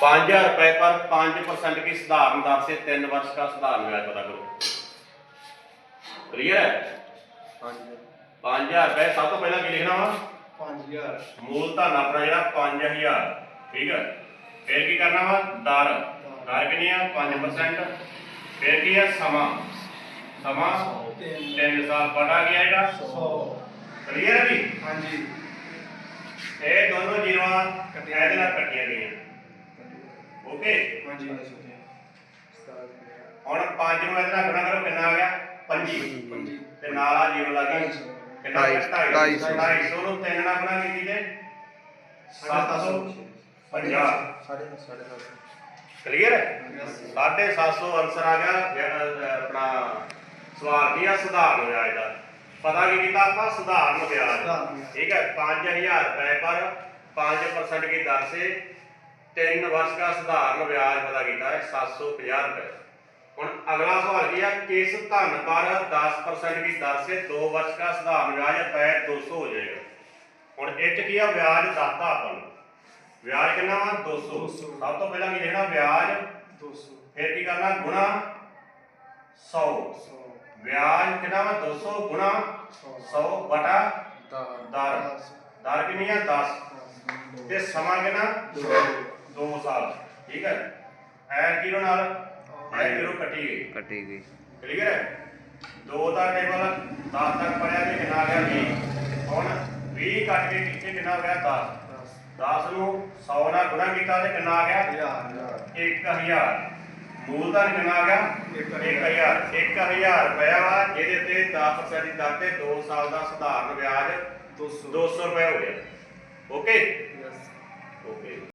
5000 रुपए पर 5% की साधारण दर से तीन वर्ष का साधारण ब्याज पता करो क्लियर है ਹਾਂਜੀ 5000 रुपए सब तो पहला की लिखना वा 5000 ਮੂਲ ਧਨ ਆਪਣਾ ਜਿਹੜਾ 5000 ਠੀਕ ਹੈ ਫਿਰ ਕੀ ਕਰਨਾ ਵਾ ਦਰ ਦਰ ਕਿੰਨੀ ਆ 5% ਫਿਰ ਕੀ ਆ ਸਮਾਂ ਸਮਾਂ 3 ਸਾਲ ਪੜਾ ਗਿਆ ਇਹਦਾ 100 ਕਲੀਅਰ ਹੈ ਜੀ ਹਾਂਜੀ ਇਹ ਦੋਨੋਂ ਜੀਰੋਆਂ ਇਹਦੇ ਨਾਲ ਕੱਟੀਆਂ ਗਈਆਂ ਸੁੱਤੇ ਹਾਂਜੀ ਹਾਂਜੀ ਸੁੱਤੇ ਹੁਣ 5 ਨੂੰ ਇਹਦਾ ਗੁਣਾ ਕਰੋ ਕਿੰਨਾ ਆ ਗਿਆ? 25 ਤੇ ਨਾਲ ਆ ਜੀਰੋ ਲੱਗ ਗਿਆ? ਕਿੰਨਾ 250 250 ਨੂੰ 3 ਨਾਲ ਗੁਣਾ ਕੀਤੀ ਤੇ 750 750 ਕਲੀਅਰ ਹੈ 750 ਆਨਸਰ ਆ ਗਿਆ। ਆਪਣਾ ਸਵਾਲ ਕੀ ਆ? ਸੁਧਾਰ ਹੋਇਆ ਇਹਦਾ ਪਤਾ ਕੀ ਕੀਤਾ ਆਪਾਂ? ਸੁਧਾਰ ਨੂੰ ਗਿਆ ਠੀਕ ਹੈ? 5000 ਰੁਪਏ ਪਰ 5% ਦੀ ਦਰ ਸੇ? 3 वर्ष का साधारण ब्याज पता किया है सात सौ पाँह रुपये हूँ अगला सवाल यह है किस धन पर दस परसेंट की दर से दो वर्ष का साधारण ब्याज रुपये दो सौ हो जाएगा हूँ इत की ब्याज दसता अपन ब्याज कितना वा दो सौ सब तो पहला की लिखना ब्याज दो सौ फिर की करना गुणा सौ ब्याज कितना वा दो सौ गुणा सौ बटा दर दर कितनी है दस ਤੇ ਸਮਾਂ ਕਿੰਨਾ 2 ਸਾਲ ਠੀਕ ਹੈ? ਐ ਜ਼ੀਰੋ ਨਾਲ? ਐ ਜ਼ੀਰੋ ਕੱਟੀ ਗਈ? ਕੱਟੀ ਗਈ। ਕਲੀਅਰ ਹੈ? 2 ਦਾ ਟੇਬਲ 10 ਤੱਕ ਪੜਿਆ ਤੇ ਕਿੰਨਾ ਆ ਗਿਆ 20 ਹੁਣ 20 ਕੱਟ ਕੇ ਪਿੱਛੇ ਕਿੰਨਾ ਹੋ ਗਿਆ 10 10 ਨੂੰ 100 ਨਾਲ ਗੁਣਾ ਕੀਤਾ ਤੇ ਕਿੰਨਾ ਆ ਗਿਆ? 1000 ਮੂਲਧਨ ਕਿੰਨਾ ਆ ਗਿਆ? 1000 1000 ਰੁਪਇਆ ਵਾ ਜਿਹਦੇ ਤੇ 10% ਦੀ ਦਰ ਤੇ 2 ਸਾਲ ਦਾ ਸਧਾਰਨ ਵਿਆਜ 200 200 ਰੁਪਏ ਹੋ ਗਿਆ। ਓਕੇ।